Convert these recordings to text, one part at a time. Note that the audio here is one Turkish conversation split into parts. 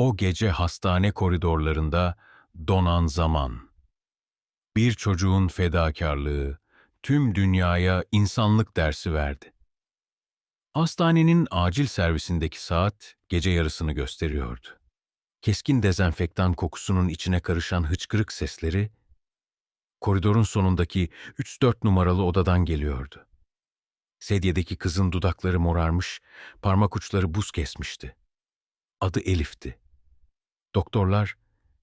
O gece hastane koridorlarında donan zaman. Bir çocuğun fedakarlığı tüm dünyaya insanlık dersi verdi. Hastanenin acil servisindeki saat gece yarısını gösteriyordu. Keskin dezenfektan kokusunun içine karışan hıçkırık sesleri koridorun sonundaki 3-4 numaralı odadan geliyordu. Sedyedeki kızın dudakları morarmış, parmak uçları buz kesmişti. Adı Elif'ti. Doktorlar,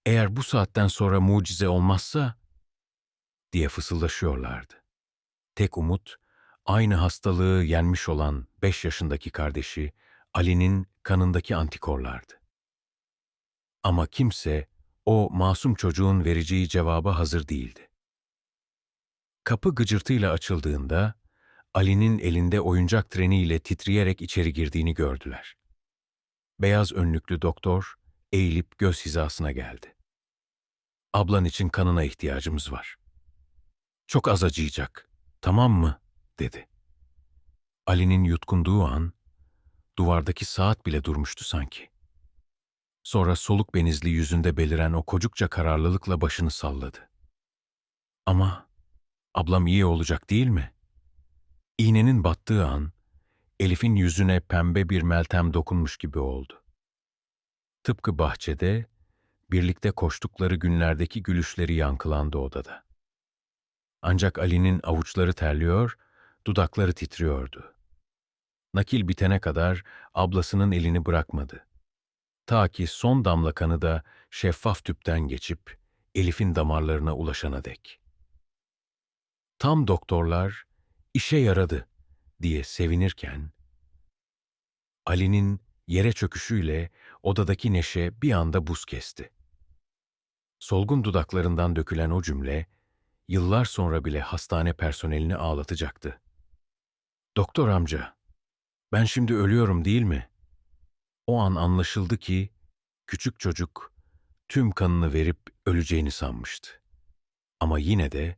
eğer bu saatten sonra mucize olmazsa, diye fısıldaşıyorlardı. Tek umut, aynı hastalığı yenmiş olan 5 yaşındaki kardeşi Ali'nin kanındaki antikorlardı. Ama kimse o masum çocuğun vereceği cevaba hazır değildi. Kapı gıcırtıyla açıldığında Ali'nin elinde oyuncak treniyle titreyerek içeri girdiğini gördüler. Beyaz önlüklü doktor eğilip göz hizasına geldi. Ablan için kanına ihtiyacımız var. Çok az acıyacak, tamam mı? dedi. Ali'nin yutkunduğu an duvardaki saat bile durmuştu sanki. Sonra soluk benizli yüzünde beliren o kocukça kararlılıkla başını salladı. Ama ablam iyi olacak değil mi? İğnenin battığı an Elif'in yüzüne pembe bir meltem dokunmuş gibi oldu. Tıpkı bahçede, birlikte koştukları günlerdeki gülüşleri yankılandı odada. Ancak Ali'nin avuçları terliyor, dudakları titriyordu. Nakil bitene kadar ablasının elini bırakmadı. Ta ki son damla kanı da şeffaf tüpten geçip Elif'in damarlarına ulaşana dek. Tam doktorlar işe yaradı diye sevinirken, Ali'nin yere çöküşüyle odadaki neşe bir anda buz kesti. Solgun dudaklarından dökülen o cümle, yıllar sonra bile hastane personelini ağlatacaktı. Doktor amca, ben şimdi ölüyorum değil mi? O an anlaşıldı ki, küçük çocuk tüm kanını verip öleceğini sanmıştı. Ama yine de,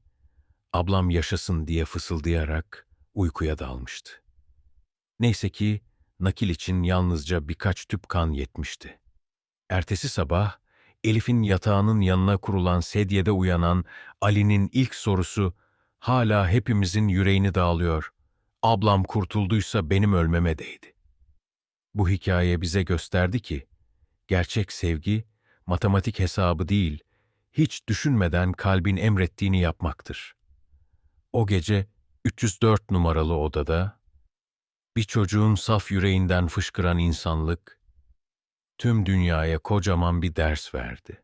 ablam yaşasın diye fısıldayarak uykuya dalmıştı. Neyse ki nakil için yalnızca birkaç tüp kan yetmişti. Ertesi sabah Elif'in yatağının yanına kurulan sedyede uyanan Ali'nin ilk sorusu hala hepimizin yüreğini dağılıyor. Ablam kurtulduysa benim ölmeme değdi. Bu hikaye bize gösterdi ki gerçek sevgi matematik hesabı değil, hiç düşünmeden kalbin emrettiğini yapmaktır. O gece 304 numaralı odada bir çocuğun saf yüreğinden fışkıran insanlık tüm dünyaya kocaman bir ders verdi.